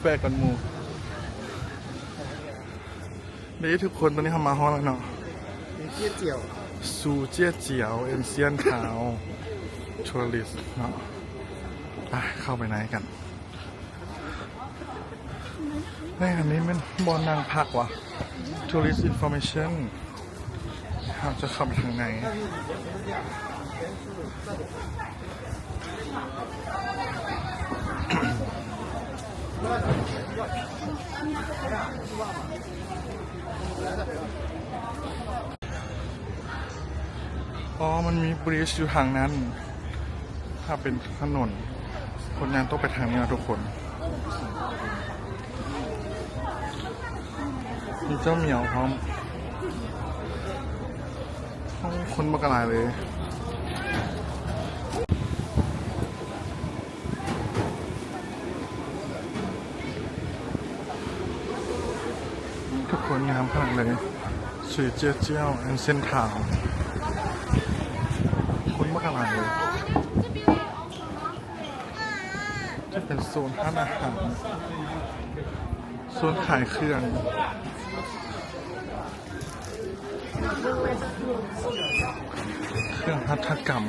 แปลกกันหมูเดี๋ยวทุกคนตอนนี้ทำมาฮอลแล้วเนาะมีเจี๊ยเจียวซูเจียเจียว เอ็นเซียนขาวทัวริสเนาะไปเข้าไปไหนกันในอันนี้มันบอลนางพักวะ Tourist Information เราจะเข้าไปทางไหน อ๋อ มันมีบริชอยู่ทางนั้น ถ้าเป็นถนน คนงานต้องไปทางนี้นะทุกคน มีเจ้าเหมียวพร้อมโอ้คนบักหลายเลย ทุกคนงามขนาดเลยสุยเจียวเจียวแอนเซนทาวคนบักหลายเลยจะเป็นโซนร้านอาหารโซนขายเครื่องเครื่องหัตถกรรม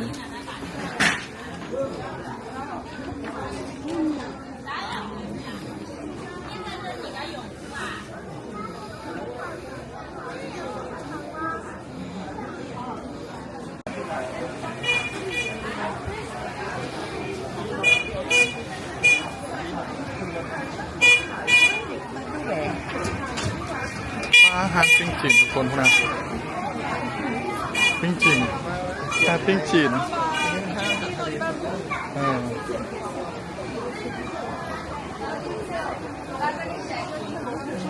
จีนทุกคนพนั้นปิ้งจีนแต่ปิ้งจีนเออ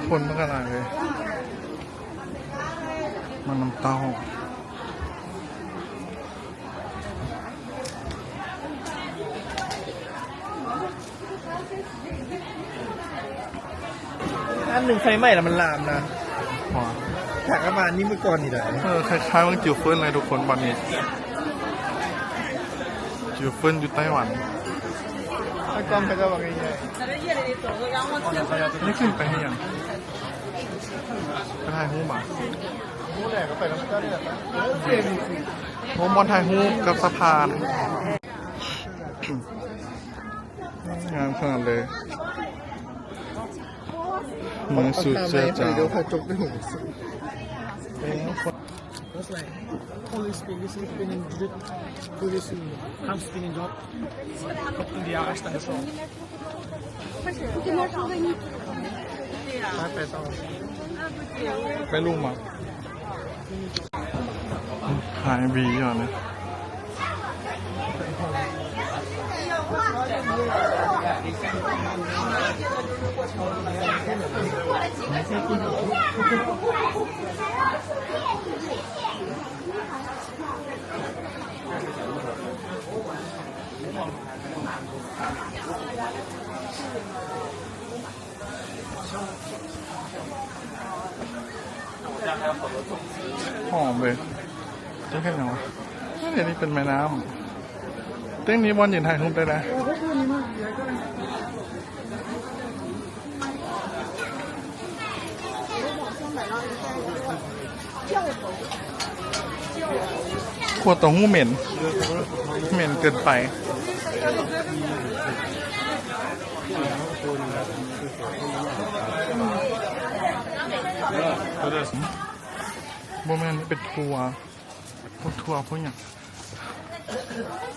คนมันก็หลายเลยมันน้ำเต้าอันหนึ่งไฟไหม้แล้วมันลามนะ แขากระบาลนี่เมื่อก่อนนี่แหละเออคล้ายๆมังจิ๋วเฟินเลยทุกคนตอนนี้ จิ๋วเฟินอยู่ไต้หวันไอ้กล้องเขาจะบอกยังไงนี่ขึ้นไปให้ยังไปถ่ายหูม่ะหูแหลกก็ไปแล้วก็เนี่ยโฮมบอลถ่ายหูกับสะพานงามขนาดเลยมันสุดเจ้าจ้า เขาจกด้วยหู What's like only speaking speaking good Polish I'm speaking job up in the Arash and so มาไปต่อไปรูปมาถ่ายวีก่อนเลย หอมเลยจะแค่ไหนวะนี่เดี๋ยนี้เป็นแม่น้ำเต้นนี้บอลยืนถ่ายรูปได้นะขวดต่อหู้เหม็น เหม็นเกินไปโมเมนต์นี้เป็นทัวร์พวกทัวร์พวกอย่าง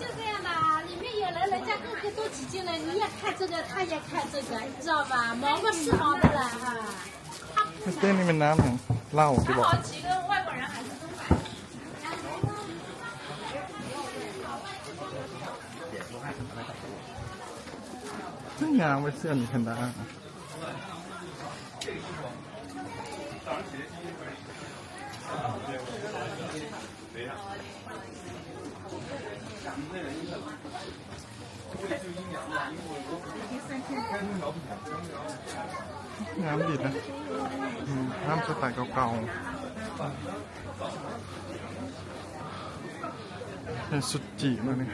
就这样的，里面有人，人家个个都挤进来，你也看这个，他也看这个，你知道吧？毛个是毛的了哈。 เต้นนี่เป็นน้ำอย่างเหล้าที่บอก 好几个外国人还是 谁呀、啊？咱们这人一个，这就阴阳嘛，因为跟老百姓聊。啱啲啦，嗯，啱出大個嚿，係雪字嘛呢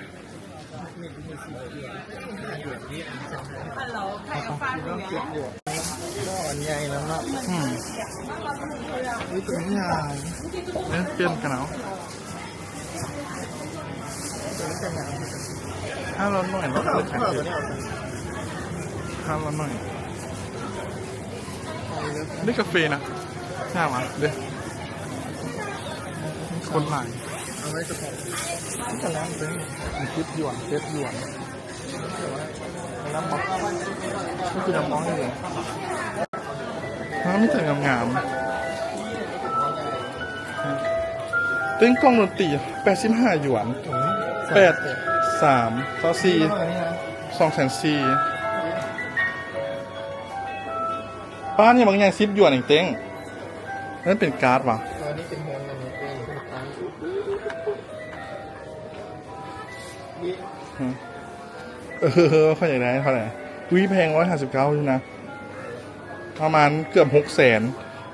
？Hello，睇下花園。 ก็อันใหญ่แล้วเนาะอืมนี่ตัวใหญ่เนี่ยเปลี่ยนกันเอาห้าร้อยหน่อยนะเอาเลือกแข็งเอาเดีตัยววนี้เอาห้าร้อยหน่อยนี่กาแฟนะใช่ไหมเดี๋ยวคนหลายเอาไว้เฉพาะแต่แล้วเป็นมีคิดหยวนเจ็ดหยวน น้ำมอกก็คือน้ำมอกนี่เลยน้ำไม่แต่งามๆติ้งกล้องดนตรีแปดสิบห้าหยวนแปดสามต่อสี่สองแสนสี่ป้านี่บางอย่างซิปหยวนเองเต้งนั่นเป็นการ์ดวะตัวนี้เป็นเงิ เออเขาอยากได้เท่าไหร่วิแพงร้อยห้าสิบเก้าอยู่นะ ประมาณเกือบหกแสน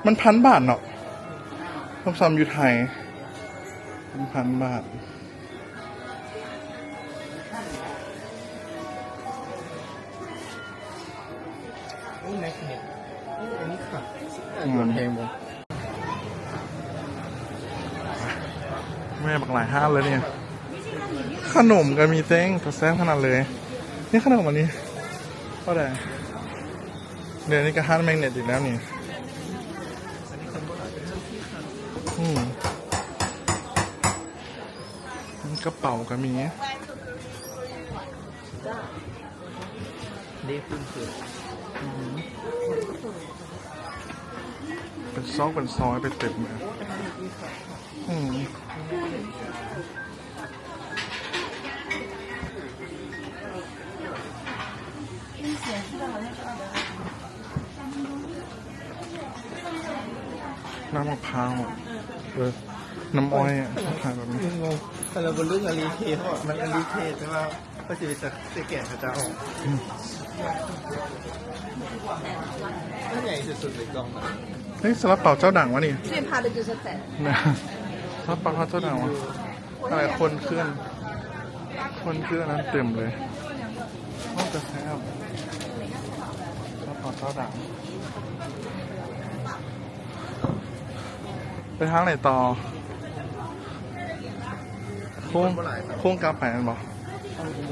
มันพันบาทเนาะทำซ้ำอยู่ไทยมันพันบาท นี่แม็กเน็ตอันนี้ค่ะหยวนแพงบ่แม่บักหลายห้าเลยเนี่ย ขนมก็มีเต้งกระแซงขนาดเลย นี่ขนมอันนี้ก็ได้เดี๋ยวนี้ก็ห้านแมงเน็ตอีกแล้วนี่อืมกระเป๋าก็มีนี่ขึ้นสุดเป็นซอกเป็นซอยไปเต็มเลยอืม น้ำมะพร้าวอะเออน้ำอ้อยอะขายแบบนี้แต่เราเป็นเรื่องอลีเทสเขมันอลีเทสใช่ไหมก็จะไปสักเสแก่พระเจ้าใหญ่สุดๆเลยกองนะเฮ้ยสลับเป่าเจ้าด่างวะนี่เรียนพาไปดูสแตนะสลับเป่าเจ้าด่างวะอะไรคนเคลื่อน คนเคลื่อนนั้นเต็มเลยต้องจะแซ่บสลับเป่าเจ้าด่าง ไปทางไหนต่อโค้งโค้งกาแฟนั่นบอก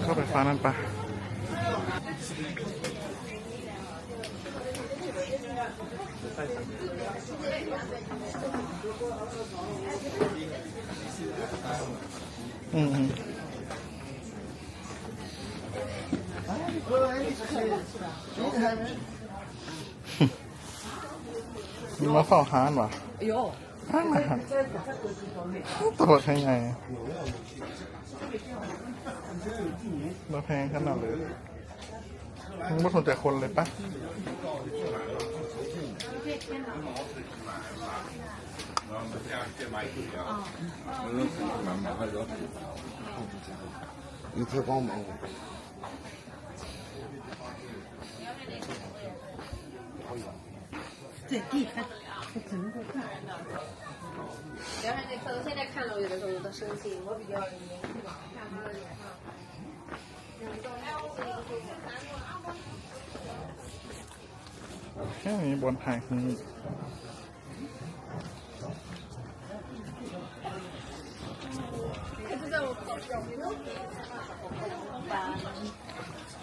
เข้าไปฟ้านั่นปะอืมอืมมีมาเฝ้าห้านวะ哎呦， ห้านมาหันตัวใช่ไงมาแพงขนาดเลยมึงไม่สนใจคนเลยปะ 一次光芒。不要看 那可能现在看了，我有的时候有点生气，我比较严肃吧，看他的脸上。 แค่นี้บนไทยคือ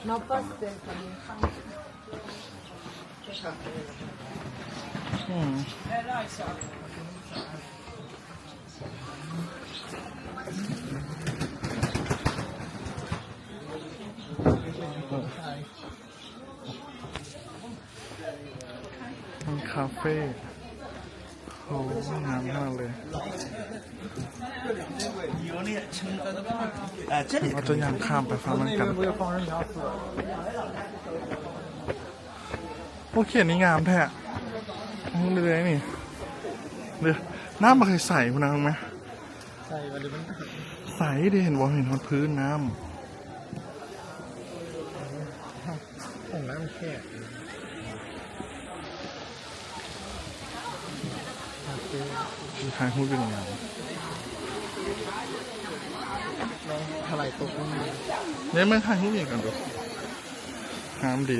那不是在这里放。 อืม มันคาเฟ่โหงามมากเลยเราจะยังข้ามไปฟังมันกันโอเคนี่งามแท้ เลยนี่เดี๋ยวน้ำมาเคยใส่คุณนางไหมใช่มันจะเป็นใส่ดิเห็นว่าเห็นบนพื้นน้ำของน้ำแค่ำถ่ายรูเป็นยังไงลตกลงมาเนี่ยมันถ่ายรูปอีกกันดูงามดี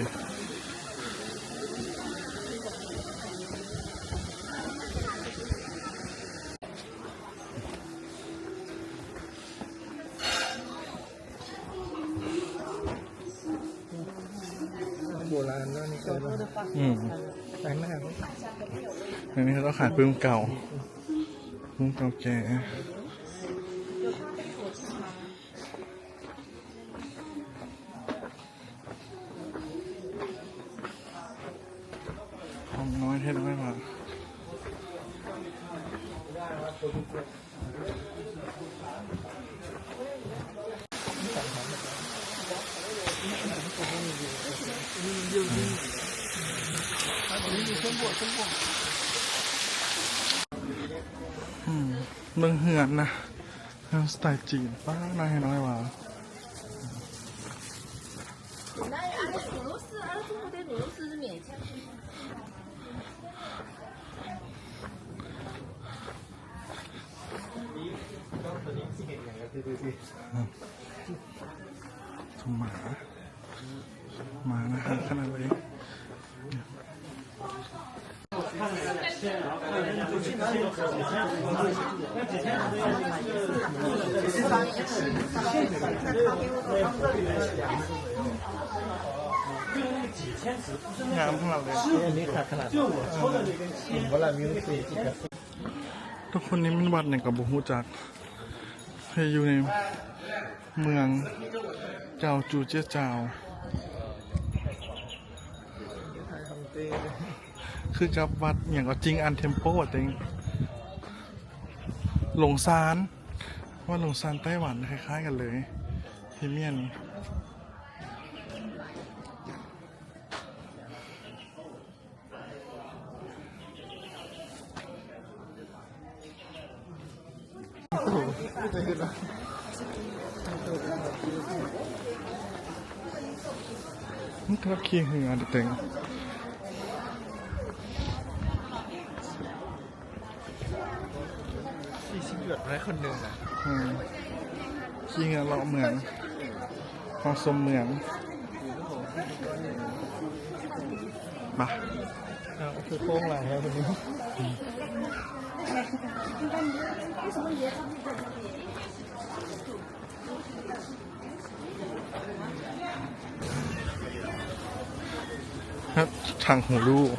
ขาต้องขายปืนเก่าปืนเก่าแก่ทำน้อยเท่น้อยมาอืม เมืองเหือนนะสไตล์จีนป้าหน้าให้น้อยว่าถุงหม งามขนาดเลยอันนี้ขาเลามิวสิกกับทุกคนนี้มันวัดในกับบุหูจักให้อยู่ในเมืองเจ้าจูเจี้ยเจ้า คือกับวัดอย่างก็จริงอันเทมโปอะเต็ง หลงซานว่าหลงซานไต้หวันคล้ายๆกันเลยพรีเมียนนี่ครับขี้เหงือเด็กต็ง ที่ชิบหยดไว้ คนหนึ่งอะอืมขี้เหงือเลาะเมืองพอสมเมืองมาอ้าวคือโค้งหลังแล้วคนนี้ครับทางหูลูก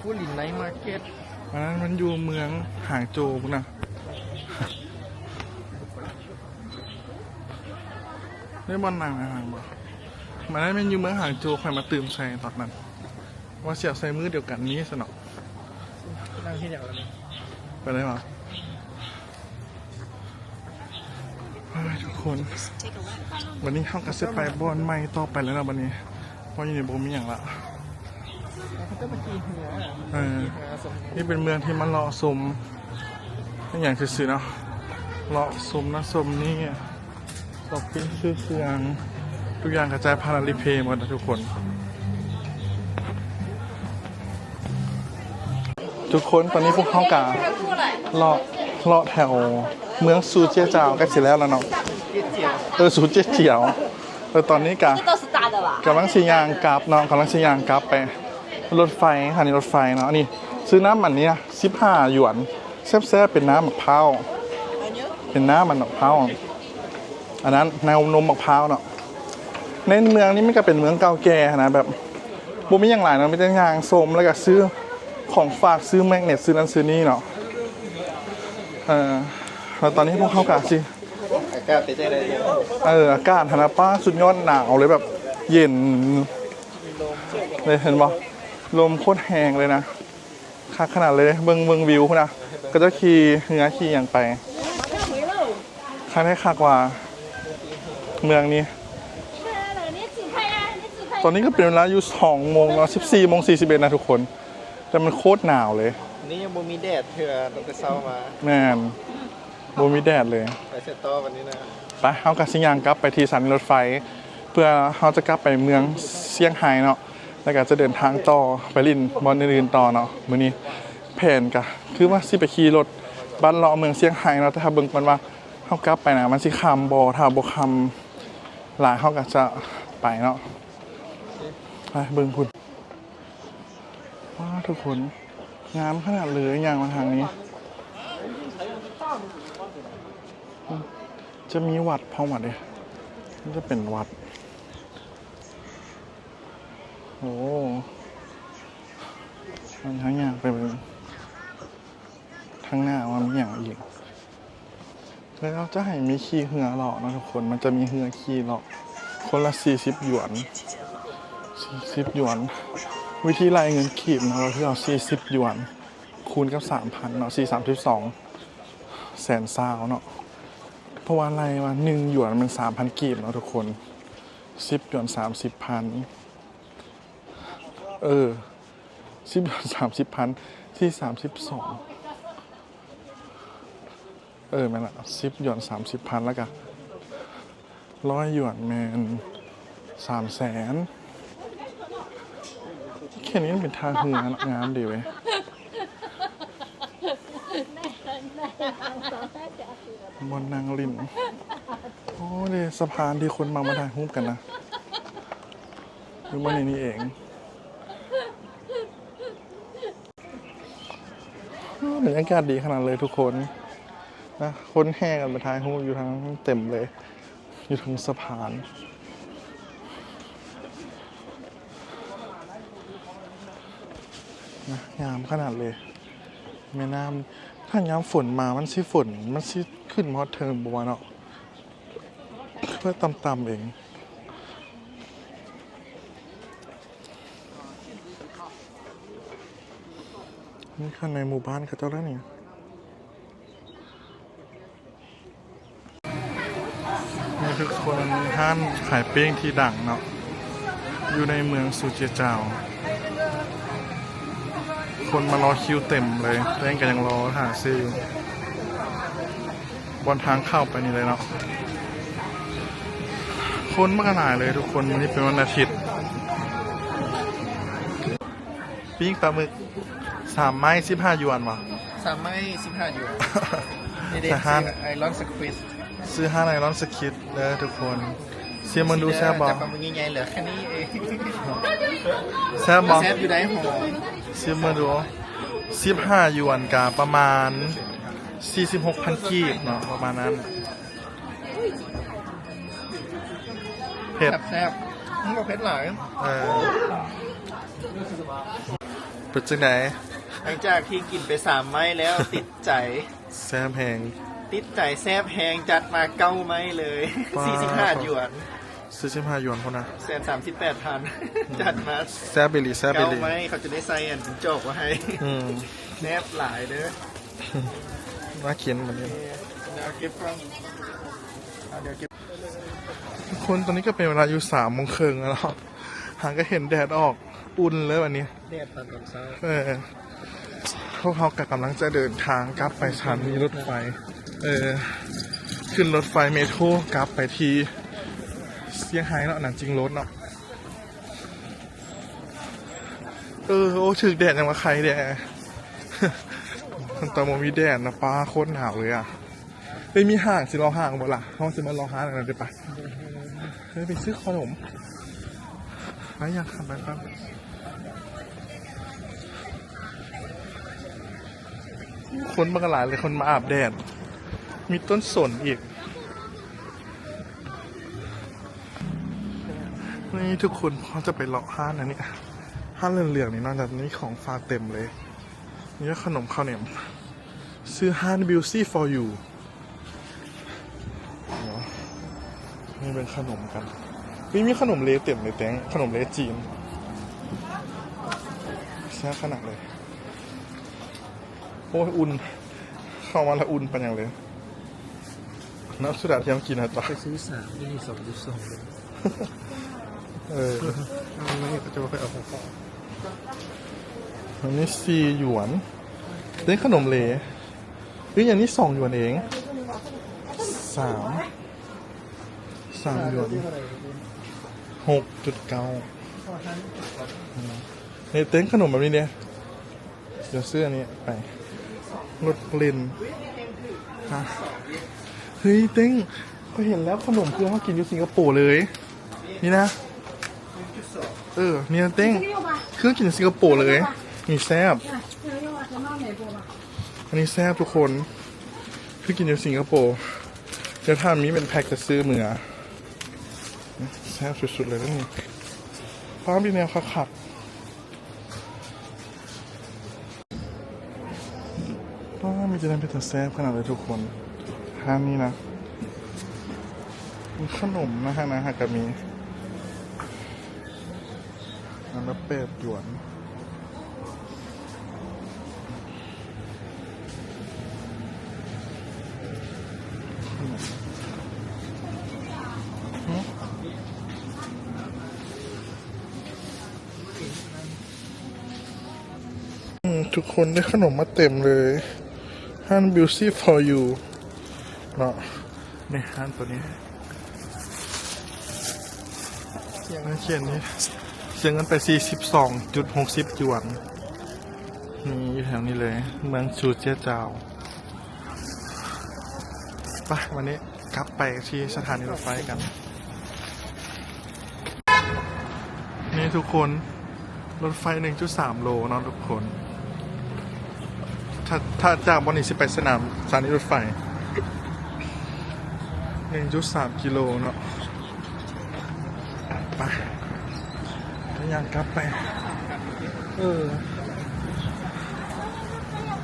ผู้หลินไนท์มาร์เก็ต อยู่เมืองหางโจวพวกนะได้บอลนางนะหางบ่มันนั้นมันอยู่เมืองหางโจวใครมาตื่มใส่ตอนนั้น ว่าเสียบใส่มือเดียวกันนี้สนอกนั่งที่อย่างละนี่ไปได้ปะเฮ้ยทุกคนวันนี้เข้ากับเซไปบอลไม่ต่อไปแล้วนะวันนี้เพราะอยู่ในโบมีอย่างละเขาจะมากีหัวอ่ะ เออ หาสม นี่เป็นเมืองที่มันเลาะสมอย่างซื่อๆเนาะเลาะสมนะสมนี่ตบปิ้งชื่อเครื่องทุกอย่างกระจายพาราลิเพย์หมดนะทุกคน ทุกคนตอนนี้พวกเข้ากาเลาะเลาะแถวเมืองซูเจียเจาวใกล้เสร็จแล้วแล้วเนาะ เจี๊ยเจียว เออซูเจียเจียวเออตอนนี้กะ 这都是大的吧？ กำลังสียางกลับเนาะกำลังสียางกลับไป รถไฟค่ะนี่รถไฟเนาะนี่ซื้อน้ำมันนี้สิบห้าหยวนแซ่บๆเป็นน้ำมะพร้าวเป็นน้ำมันมะพร้าวอันนั้นนวนมมะพร้าวเนาะในเมืองนี้มันก็เป็นเมืองเก่าแก่นะแบบบุมีอย่างหลายเนาะมีแต่ยางสมแล้วก็ซื้อของฝากซื้อแมกเนตซื้อนั้นซื้อนี่เนาะเออแล้วตอนนี้พวกเขากะสิอากาศเป็นใจอะไรเนี่ยเอออากาศธนาป้าสุดยอดหนาวเลยแบบเย็นเลยเห็นปะ ลมโคตรแหงเลยนะคักขนาดเลยเบิงเบิงวิวนะก็จะขี่เนื้อขี่อย่างไปคักได้คักกว่า เมืองนี้ ตอนนี้ก็เป็นเวลาอยู่สองโมงเนาะสิบสี่โมงสี่สิบเอ็ดนะทุกคน แต่มันโคตรหนาวเลย นี่ยังบ่มีแดดเถอะตั้งแต่เช้ามาแม่นบ่มีแดดเลยไปเซตโต้วันนี้นะไปเอากระสิงยางกลับไปที่สถานีรถไฟ เพื่อเขาจะกลับไปเมืองเซี่ยงไฮ้เนาะ แล้วก็จะเดินทางต่อไปลินบอลอื่นๆต่อเนาะมื้อนี้แผนก็คือว่าสิไปขี่รถบ้านเลาะเมืองเชียงไฮ้เนาะแต่ถ้าเบิ่งกันว่าเฮากลับไปนะมันสิคำบ่ถ้าบ่คำหลายเฮาก็จะไปเนาะไปเบิ่งคุณว้าทุกคนงามขนาดเลยอย่างมาทางนี้ จะมีวัดพอวัดเลยมันจะเป็นวัด โอ้มันทั้งอย่างไปเป็นทั้งหน้าว่ามีอย่างอีก แล้วเราจะให้มีขี่เหือหรอกนะทุกคน มันจะมีเหือขี่หรอก คนละสี่สิบหยวนสี่สิบหยวน วิธีไล่เงินขีบเนาะเราที่เอาสี่สิบหยวน คูณกับสามพันเนาะสี่สามสิบสองแสนซาวเนาะเพราะว่าอะไรวะหนึ่งหยวนมันสามพันกีบเนาะทุกคนสิบหยวนสามสิบพัน เออสิบหยวนสามสิบพันที่สามสิบสองเออแม่นละสิบหยวนสามสิบพันแล้วกันร้อยหยวนแมนสามแสนแค่นี้มันเป็นทางเหืองามดีเว้ยบนนางลินโอ้เดสะพานที่คนมามาถ่ายรูปกันนะอยู่มาในนี้เองโอ้บ รยากาศดีขนาดเลยทุกคนนะคนแห่กันมาถ่ายรูอยู่ทั้งเต็มเลย อยู่ทั้งสะพานนะงามขนาดเลยแม่น้ำถ้าย้ำฝนมามันสิฝน มันสิขึ้นมอดเทิงบัวเนาะเพื่อต่ำๆเอง นี่ข้างในหมู่บ้านเขาเจ้าแล้วนี่นี่คือคนห้านขายเป้งที่ดังเนาะอยู่ในเมืองซูเจเจาคนมารอคิวเต็มเลยแต้งกันยังรอหาซื้อบนทางเข้าไปนี่เลยเนาะคนมากขนาดเลยทุกคนวันนี้เป็นวันอาทิตย์ปิ้งปลาหมึก สามไม้สิบห้าหยวนวะ สามไม่สิบห้าหยวนนี่เด็แต่ห้าไอรอนสควิสซื้อห้าไนลอนสคิดเลยทุกคนเสียมันดูแซ่บบอจากปลาหมึกใหญ่ๆเหลือแค่นี้เองแซ่บบอแซ่บอยู่ได้หอมเสียมาดูสิบห้าหยวนกาประมาณสี่สิบหกพันกีบเนาะประมาณนั้นเผ็ดแซ่บๆมันก็เผ็ดหลายเออเป็นจังไหน หลังจากที่กินไปสามไม้แล้วติดใจ แซมแหง ติดใจแซบแหงจัดมาเก้าไม้เลยว้าว สี่สิบห้าหยวนซื้อสิบห้าหยวนพอนะแสนสามสิบแปดพันจัดมาแซบเบลีแซบเบเก้าลีไม้เขาจะได้ใส่อันเป็นจอกมาให้อืมแนบหลายเด้อน่าเขียนเหมือนกันเดี๋ยวเก็บกล้องเอาเดี๋ยวเก็บทุกคนตอนนี้ก็เป็นเวลาอยู่สามโมงครึ่งแล้วเนาะหางก็เห็นแดดออกอุ่นเลยวันนี้แดดตอนตอนเช้า เออ พวกเขากำลังจะเดินทางกลับไปสถานีรถไฟ เออ ขึ้นรถไฟเมโทรกลับไปที่เซี่ยงไฮ้เนาะหนังจริงรถเนาะ เออ โอ้ถึกแดดยังมาใครแดดมันตอนมมีแดดนะป้าโคตรหนาวเลยอะเฮ้ยมีห่างสิรอห่างหมดล่ะห้องสิมารอห่างอะไรได้ปะเฮ้ยไปซื้อขนมไปอยากขับไปปั๊บ คนมากหลายเลยคนมาอาบแดด มีต้นสนอีก นี่ทุกคนเขาจะไปเลาะห้านนะเนี่ยห้านเหลืองๆนี่นอกจากนี้ของฟากเต็มเลย นี่ก็ขนมข้าวเหนียวซื้อห้าน beauty for you นี่เป็นขนมกันนี่มีขนมเลเต็มเลยแตงขนมเลจีนแซ่บขนาดเลย โอ้ยอุ่น เข้ามาแล้วอุ่นเป็นอย่างเลย น้ำสุดาที่ยังกินนะจ๊ะไปซื้อสามที่นี่สองจุดสองเลยเออไม่ก็จะไปเอาของฝากอันนี้สี่หยวนได้ขนมเหลเฮ้ยอย่างนี้สองหยวนเองสามสามหยวนหกจุดเก้าเนี่ยเต้นขนมแบบนี้เนี่ย เดี๋ยวเสื้อนี้ไป รถเล่นฮะเฮ้ยเต้งก็เห็นแล้วขนมเคือเขากินอยู่สิงคโปร์เลย นี่นะเออเนี่ยเต้งเครื่องกินสิงคโปร์เลยมีแซบอันนี้แซบทุกคนเคือกินอยู่สิงคโปร์เดี๋ยวถ้ามีเป็นแพ็คจะซื้อเหมือแซบสุดๆเลยนะนี่ฟ้ามีแนวขัก จะได้เป็นตาแซ่บขนาดเลยทุกคนห้ามนี่นะมีขนมนะฮะนะฮะกับมีอันละแปดหยวนทุกคนได้ขนมมาเต็มเลย ฮัน beauty for you เนาะนี่ฮันตัวนี้เขียนเขียนนี่เสียเงินไป 42.60หยวน นี่อยู่แถวนี้เลย เมืองชูเจียเจาไปวันนี้กลับไปที่สถานีรถไฟกัน นี่ทุกคนรถไฟ 1.3 โลเนาะทุกคน ถ้าถ้าจากบอนนี้สิไปสนามสถานีรถไฟ1.3กิโลเนาะไปพยายามกลับไป เออ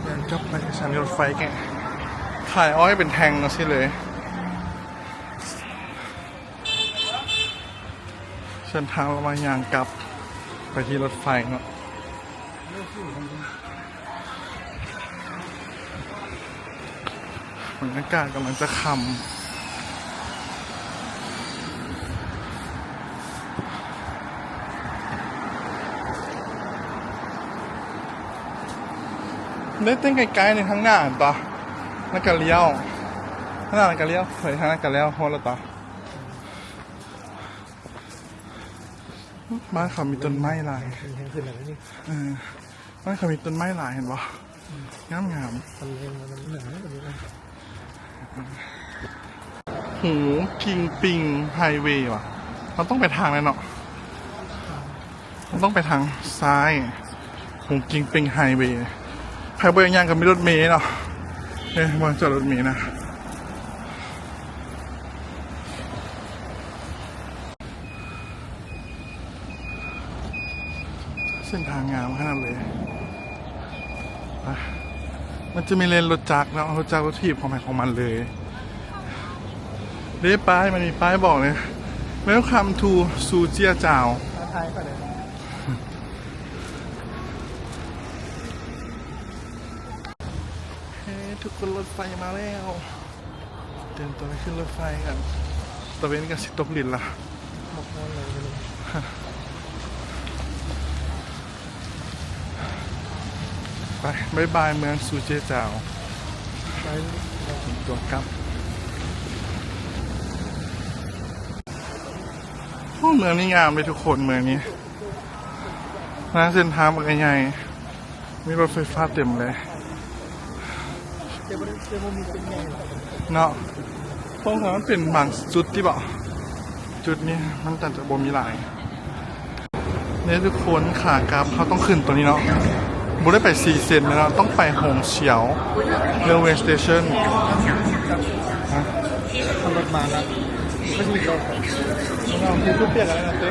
พยายามกลับไปสถานีรถไฟแกขายอ้อยเป็นแทงเนาะสิเลยเส้นทางเรามายางกลับไปที่รถไฟเนาะ บรรยากาศกำลังจะคำได้เต้นไกลๆในทางหน้าต่อนักการเลี้ยวข้างหน้านักการเลี้ยวเฮ้ยทางนักการเลี้ยวพอแล้วต่อบ้านเขามีต้นไม้หลายเออบ้านเขามีต้นไม้หลายเห็นปะงามงาม โอ้โหกิงปิงไฮเวย์ว่ะ มันต้องไปทางนั้นเนาะ มันต้องไปทางซ้าย หูกิงปิงไฮเวย์ไฮเวย์ย่างกับมีรถเมล์เนาะเนี่ยมาจอดรถเมล์นะเส้นทางงามขนาดเลยไป มันจะมีเลนรถจักรนะรถจักรรถถีบของมันของมันเลยเด้ป้ายมันมีป้ายบอกเลย Welcome to ซูเจียจาวท้าทยก็เลยเฮ้ยทุกคนรถไฟมาแล้ว เตรียมตัวไปขึ้นรถไฟกันตะเวนกันสิตกลินละหมกนอนเลยไม่รู้ ไป บายบายเมืองซูเจียจาวไปตัวกลับเมืองนี้งามเลยทุกคนเมืองนี้นะเส้นทางเป็นใหญ่มีรถไฟฟ้าเต็มเลยเนเดี๋ยวมันมีเป็นไงเนาะเพราะว่ามันเป็นบางจุดที่บอกจุดนี้มันแต่จะบ่มีหลายเนี่ยทุกคนขากราฟเขาต้องขึ้นตัวนี้เนาะ บุได้ไปซีเซนนะเนาต้องไปหงเฉียวเรือเวสเตชันทำรถมาแล้วไม่ใช่เราเราคือผู้เปลี่ยนอะไรนะเต้